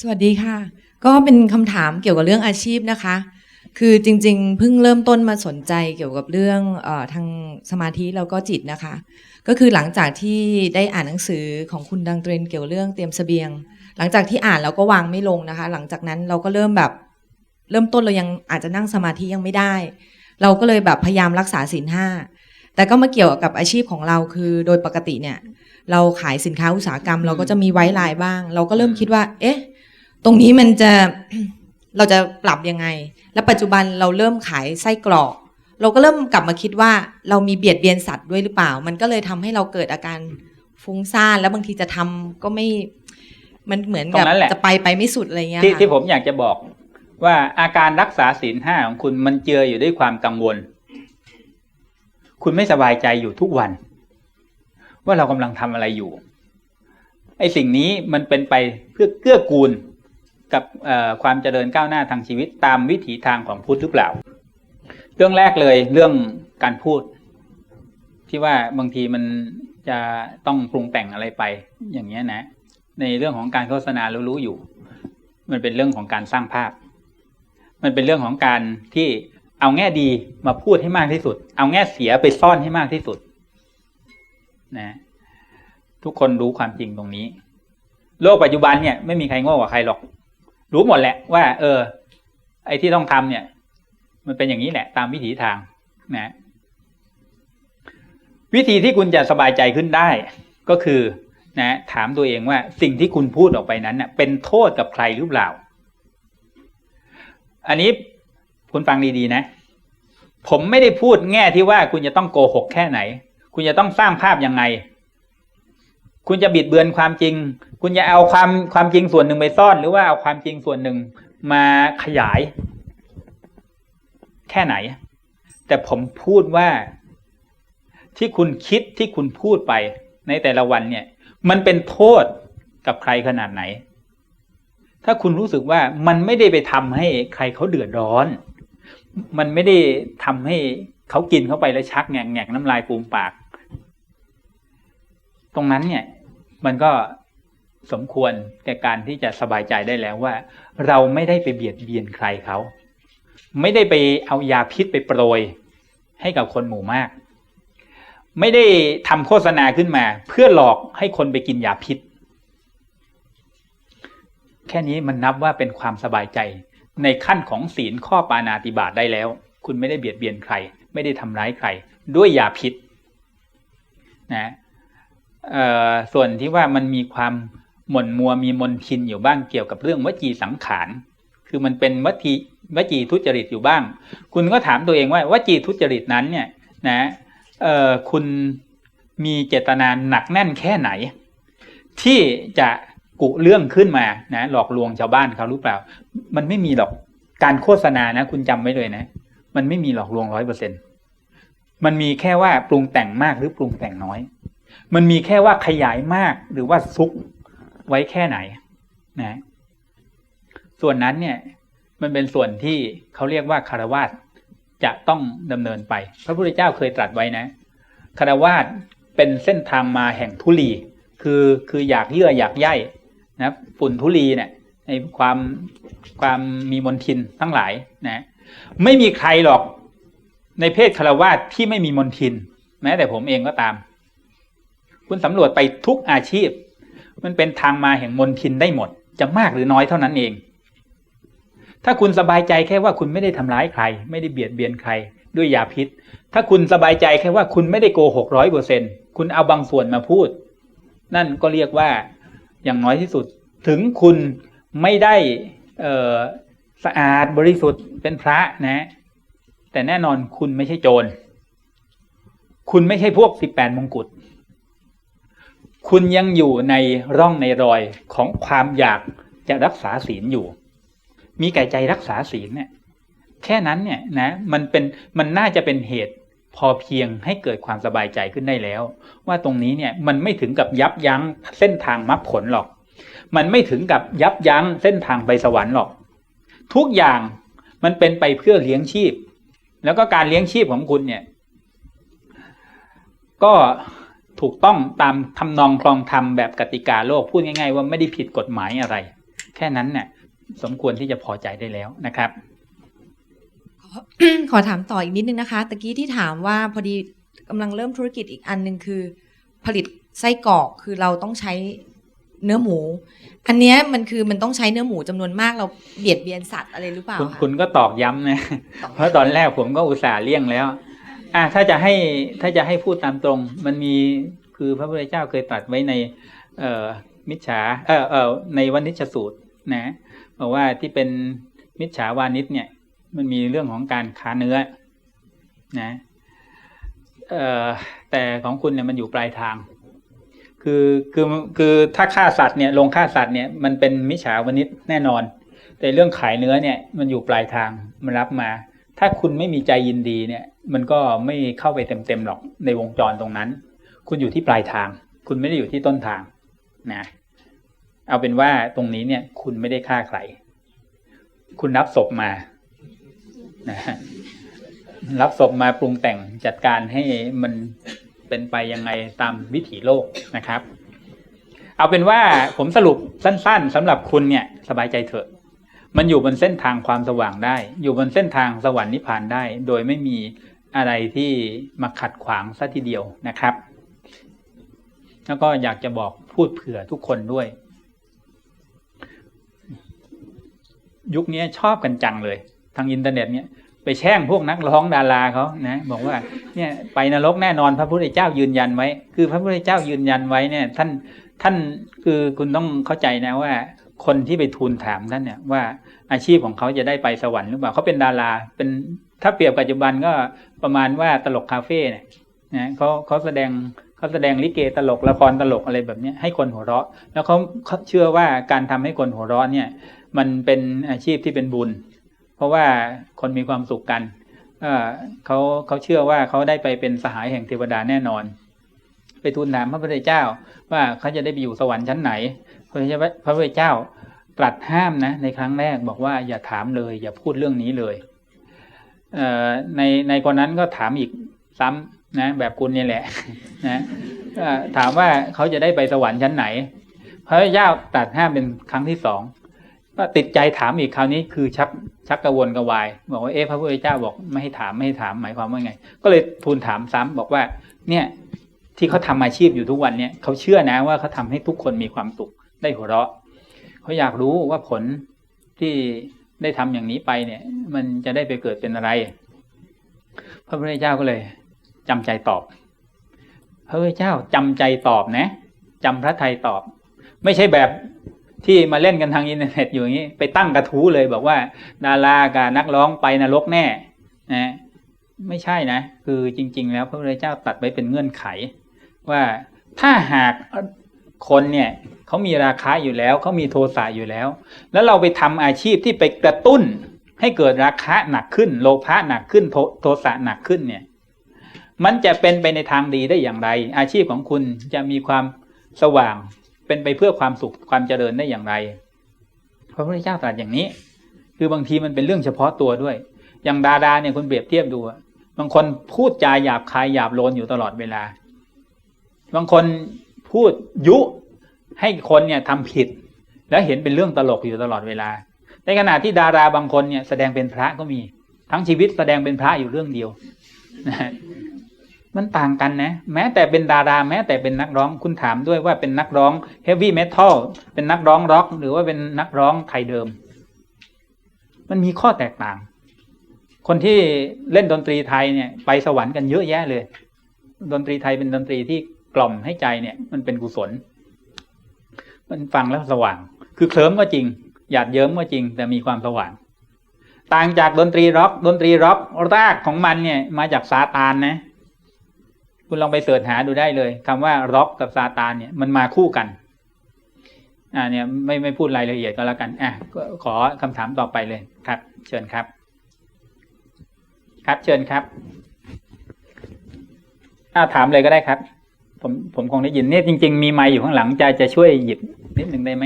สวัสดีค่ะ ก็เป็นคำถามเกี่ยวกับเรื่องอาชีพนะคะ คือจริงๆเพิ่งเริ่มต้นมาสนใจเกี่ยวกับเรื่องอทางสมาธิแล้วก็จิตนะคะ ก็คือหลังจากที่ได้อ่านหนังสือของคุณดังเทรนเกี่ยวเรื่องเตรียมเสบียง หลังจากที่อ่านแล้วก็วางไม่ลงนะคะ หลังจากนั้นเราก็เริ่มแบบเริ่มต้นเรายังอาจจะนั่งสมาธิยังไม่ได้ เราก็เลยแบบพยายามรักษาศีลห้าแต่ก็มาเกี่ยวกับอาชีพของเราคือโดยปกติเนี่ย เราขายสินค้าอุตสาหกรรม เราก็จะมีไว้ลายบ้าง เราก็เริ่มคิดว่า เอ๊ะ ตรงนี้มันจะเราจะปรับยังไง แล้วปัจจุบันเราเริ่มขายไส้กรอก เราก็เริ่มกลับมาคิดว่าเรามีเบียดเบียนสัตว์ด้วยหรือเปล่า มันก็เลยทำให้เราเกิดอาการฟุ้งซ่านแล้วบางทีจะทำก็ไม่ มันเหมือนกับตรงนั้นแหละจะไปไปไม่สุดอะไรเงี้ยที่ค่ะที่ผมอยากจะบอกว่าอาการรักษาศีลห้าของคุณมันเจืออยู่ด้วยความกังวล คุณไม่สบายใจอยู่ทุกวัน ว่าเรากำลังทำอะไรอยู่ไอ้สิ่งนี้มันเป็นไปเพื่อเกื้อกูล กับความเจริญก้าวหน้าทางชีวิตตามวิถีทางของพุทธหรือเปล่า เรื่องแรกเลยเรื่องการพูด ที่ว่าบางทีมันจะต้องปรุงแต่งอะไรไปอย่างเงี้ยนะ ในเรื่องของการโฆษณาเรารู้อยู่ มันเป็นเรื่องของการสร้างภาพ มันเป็นเรื่องของการที่เอาแง่ดีมาพูดให้มากที่สุด เอาแง่เสียไปซ่อนให้มากที่สุด นะ ทุกคนรู้ความจริงตรงนี้ โลกปัจจุบันเนี่ยไม่มีใครโง่กว่าใครหรอก รู้หมดแหละว่า เออ ไอ้ที่ต้องทำเนี่ย มันเป็นอย่างนี้แหละ ตามวิถีทางนะวิธีที่คุณจะสบายใจขึ้นได้ ก็คือนะถามตัวเองว่าสิ่งที่คุณพูดออกไปนั้นเน่ะเป็นโทษกับใครหรือเปล่า อันนี้คุณฟังดีๆนะ ผมไม่ได้พูดแง่ที่ว่าคุณจะต้องโกหกแค่ไหน คุณจะต้องสร้างภาพยังไง คุณจะบิดเบือนความจริง คุณจะเอาความความจริงส่วนหนึ่งไปซ่อน หรือว่าเอาความจริงส่วนหนึ่งมาขยาย แค่ไหน แต่ผมพูดว่าที่คุณคิดที่คุณพูดไปในแต่ละวันเนี่ย มันเป็นโทษกับใครขนาดไหน ถ้าคุณรู้สึกว่ามันไม่ได้ไปทำให้ใครเขาเดือดร้อน มันไม่ได้ทำให้เขากินเข้าไปแล้วชักแงกแงกน้ำลายปูมปาก ตรงนั้นเนี่ย มันก็สมควรแก่การที่จะสบายใจได้แล้วว่า เราไม่ได้ไปเบียดเบียนใครเขา ไม่ได้ไปเอายาพิษไปโปรย ให้กับคนหมู่มาก ไม่ได้ทำโฆษณาขึ้นมา เพื่อหลอกให้คนไปกินยาพิษ แค่นี้มันนับว่าเป็นความสบายใจ ในขั้นของศีลข้อปานาติบาตได้แล้ว คุณไม่ได้เบียดเบียนใคร ไม่ได้ทำร้ายใคร ด้วยยาพิษ นะ ส่วนที่ว่ามันมีความหม่นมัวมีมนทินอยู่บ้างเกี่ยวกับเรื่องวจีสังขารคือมันเป็นวจีวจีทุจริตอยู่บ้าง คุณก็ถามตัวเองว่าวจีทุจริตนั้นเนี่ยนะเอ่อคุณมีเจตนาหนักแน่นแค่ไหน ที่จะกุเรื่องขึ้นมานะหลอกลวงชาวบ้านเขาหรือเปล่า มันไม่มีหรอกการโฆษณานะคุณจำไว้เลยนะ มันไม่มีหลอกลวงร้อยเปอร์เซ็นมันมีแค่ว่าปรุงแต่งมากหรือปรุงแต่งน้อย มันมีแค่ว่าขยายมากหรือว่าซุกไว้แค่ไหนนะ ส่วนนั้นเนี่ย มันเป็นส่วนที่เขาเรียกว่าคารวาสจะต้องดำเนินไป พระพุทธเจ้าเคยตรัสไว้นะคารวาสเป็นเส้นทางมาแห่งทุลี คือคืออยากเยื่ออยากใยนะฝุ่นทุลีเนี่ยในความความมีมนทินทั้งหลายนะ ไม่มีใครหรอกในเพศคารวาสที่ไม่มีมนทิน แม้แต่ผมเองก็ตาม คุณสำรวจไปทุกอาชีพ มันเป็นทางมาแห่งมนทินได้หมด จะมากหรือน้อยเท่านั้นเอง ถ้าคุณสบายใจแค่ว่าคุณไม่ได้ทำร้ายใคร ไม่ได้เบียดเบียนใคร ด้วยยาพิษ ถ้าคุณสบายใจแค่ว่าคุณไม่ได้โกหกร้อยเปอร์เซ็นคุณเอาบางส่วนมาพูด นั่นก็เรียกว่าอย่างน้อยที่สุด ถึงคุณไม่ได้สะอาดบริสุทธิ์เป็นพระนะ แต่แน่นอนคุณไม่ใช่โจร คุณไม่ใช่พวกสิบแปดมงกุฎ คุณยังอยู่ในร่องในรอยของความอยากจะรักษาศีลอยู่ มีไก่ใจรักษาศีลเนี่ยแค่นั้นเนี่ยนะมันเป็นมันน่าจะเป็นเหตุพอเพียงให้เกิดความสบายใจขึ้นได้แล้ว ว่าตรงนี้เนี่ยมันไม่ถึงกับยับยั้งเส้นทางมรรคผลหรอก มันไม่ถึงกับยับยั้งเส้นทางไปสวรรค์หรอก ทุกอย่างมันเป็นไปเพื่อเลี้ยงชีพ แล้วก็การเลี้ยงชีพของคุณเนี่ย ก็ ถูกต้องตามทำนองคลองธรรมแบบกติกาโลกพูดง่าย ๆ ว่าไม่ได้ผิดกฎหมายอะไร แค่นั้นเนี่ยสมควรที่จะพอใจได้แล้วนะครับ ขอถามต่ออีกนิดนึงนะคะตะกี้ที่ถามว่าพอดีกำลังเริ่มธุรกิจอีกอันหนึ่งคือ ผลิตไส้กรอกคือเราต้องใช้เนื้อหมู อันเนี้ยมันคือมันต้องใช้เนื้อหมูจำนวนมากเราเบียดเบียนสัตว์อะไรหรือเปล่าคุณคะคุณก็ตอกย้ำนะ เพราะตอนแรกผมก็อุตส่าห์เลี่ยงแล้ว อะถ้าจะให้ถ้าจะให้พูดตามตรง มันมีคือพระพุทธเจ้าเคยตรัสไว้ในเอ่อมิจฉาเออเออในวันนิชสูตรนะบอกว่าที่เป็นมิจฉาวานิชเนี่ย มันมีเรื่องของการค้าเนื้อนะเอ่อแต่ของคุณเนี่ยมันอยู่ปลายทาง คือคือคือถ้าฆ่าสัตว์เนี่ยลงฆ่าสัตว์เนี่ยมันเป็นมิจฉาวานิชแน่นอน แต่เรื่องขายเนื้อเนี่ยมันอยู่ปลายทางมันรับมา ถ้าคุณไม่มีใจยินดีเนี่ย มันก็ไม่เข้าไปเต็มๆหรอกในวงจรตรงนั้น คุณอยู่ที่ปลายทาง คุณไม่ได้อยู่ที่ต้นทางนะเอาเป็นว่าตรงนี้เนี่ย คุณไม่ได้ฆ่าใคร คุณรับศพมานะรับศพมาปรุงแต่งจัดการให้มันเป็นไปยังไงตามวิถีโลกนะครับ เอาเป็นว่าผมสรุปสั้น ๆสำหรับคุณเนี่ย สบายใจเถอะ มันอยู่บนเส้นทางความสว่างได้ อยู่บนเส้นทางสวรรค์นิพพานได้ โดยไม่มีอะไรที่มาขัดขวางซะทีเดียวนะครับ แล้วก็อยากจะบอกพูดเผื่อทุกคนด้วย ยุคนี้ชอบกันจังเลย ทางอินเทอร์เน็ตเนี่ยไปแช่งพวกนักร้องดาราเขานะ บอกว่า เนี่ยไปนรกแน่นอนพระพุทธเจ้ายืนยันไว้ คือพระพุทธเจ้ายืนยันไว้เนี่ย ท่านท่านคือคุณต้องเข้าใจนะว่า คนที่ไปทูลถามท่านเนี่ยว่าอาชีพของเขาจะได้ไปสวรรค์หรือเปล่าเขาเป็นดารา เป็นถ้าเปรียบปัจจุบันก็ประมาณว่าตลกคาเฟ่เนี่ยนะเขาเขาแสดงเขาแสดงลิเกตลกละครตลกอะไรแบบนี้ให้คนหัวเราะ แล้วเขาเขาเชื่อว่าการทำให้คนหัวเราะเนี่ย มันเป็นอาชีพที่เป็นบุญ เพราะว่าคนมีความสุขกันเขาเขาเชื่อว่าเขาได้ไปเป็นสหายแห่งเทวดาแน่นอน ไปทูลถามพระพุทธเจ้าว่าเขาจะได้ไปอยู่สวรรค์ชั้นไหน พระพุทธเจ้าพระพุทธเจ้าตรัสห้ามนะในครั้งแรกบอกว่าอย่าถามเลย อย่าพูดเรื่องนี้เลยเในในคนนั้นก็ถามอีกซ้ำนะ แบบคุณนี่แหละนะถามว่าเขาจะได้ไปสวรรค์ชั้นไหน พระพุทธเจ้าตรัสห้ามเป็นครั้งที่สองก็ติดใจถามอีกคราวนี้คือชักชักกระวนกระวาย บอกว่าเอ๊ะพระพุทธเจ้าบอกไม่ให้ถามไม่ให้ถามหมายความว่าไง ก็เลยทูลถามซ้ำบอกว่า เนี่ยที่เขาทำอาชีพอยู่ทุกวันเนี่ยเขาเชื่อนะว่าเขาทำให้ทุกคนมีความสุข ได้หัวเราะเขาอยากรู้ว่าผลที่ได้ทำอย่างนี้ไปเนี่ย มันจะได้ไปเกิดเป็นอะไร พระพุทธเจ้าก็เลยจำใจตอบ พระพุทธเจ้าจำใจตอบนะจำพระไทยตอบ ไม่ใช่แบบที่มาเล่นกันทางอินเทอร์เน็ตอยู่อย่างนี้ ไปตั้งกระทู้เลยบอกว่า ดารากับนักร้องไปนรกแน่นะไม่ใช่นะ คือจริง ๆ แล้วพระพุทธเจ้าตัดไว้เป็นเงื่อนไข ว่าถ้าหาก คนเนี่ยเขามีราคาอยู่แล้วเขามีโทสะอยู่แล้ว แล้วเราไปทำอาชีพที่ไปกระตุ้นให้เกิดราคาหนักขึ้น โลภะหนักขึ้นโทโทสะหนักขึ้นเนี่ยมันจะเป็นไปในทางดีได้อย่างไร อาชีพของคุณจะมีความสว่างเป็นไปเพื่อความสุขความเจริญได้อย่างไรพระพุทธเจ้าตรัสอย่างนี้ คือบางทีมันเป็นเรื่องเฉพาะตัวด้วย อย่างดาราเนี่ยคุณเปรียบเทียบดูบางคนพูดจาหยาบคายหยาบโลนอยู่ตลอดเวลา บางคน พูดยุให้คนเนี่ยทำผิด แล้วเห็นเป็นเรื่องตลกอยู่ตลอดเวลา ในขณะที่ดาราบางคนเนี่ยแสดงเป็นพระก็มี ทั้งชีวิตแสดงเป็นพระอยู่เรื่องเดียวมันต่างกันนะ แม้แต่เป็นดาราแม้แต่เป็นนักร้องคุณถามด้วยว่าเป็นนักร้องเฮฟวี่เมทัลเป็นนักร้องร็อก หรือว่าเป็นนักร้องไทยเดิม มันมีข้อแตกต่าง คนที่เล่นดนตรีไทยเนี่ย ไปสวรรค์กันเยอะแยะเลย ดนตรีไทยเป็นดนตรีที่ กล่อมให้ใจเนี่ย มันเป็นกุศล มันฟังแล้วสว่าง คือเคลิ้มก็จริง หยาดเยิ้มก็จริง แต่มีความสว่าง ต่างจากดนตรีร็อก ดนตรีร็อกรากของมันเนี่ย มาจากซาตานนะ คุณลองไปเสิร์ชหาดูได้เลยคำว่าร็อกกับซาตานเนี่ย มันมาคู่กัน อ่า เนี่ยไม่ไม่พูดรายละเอียดก็แล้วกัน อะก็ขอคำถามต่อไปเลยครับ เชิญครับ ครับเชิญครับอ้าถามเลยก็ได้ครับ ผมผมคงได้ยินเนี่ยจริง ๆ มีไม้อยู่ข้างหลังจะจะช่วยหยิบนิดหนึ่งได้ไหม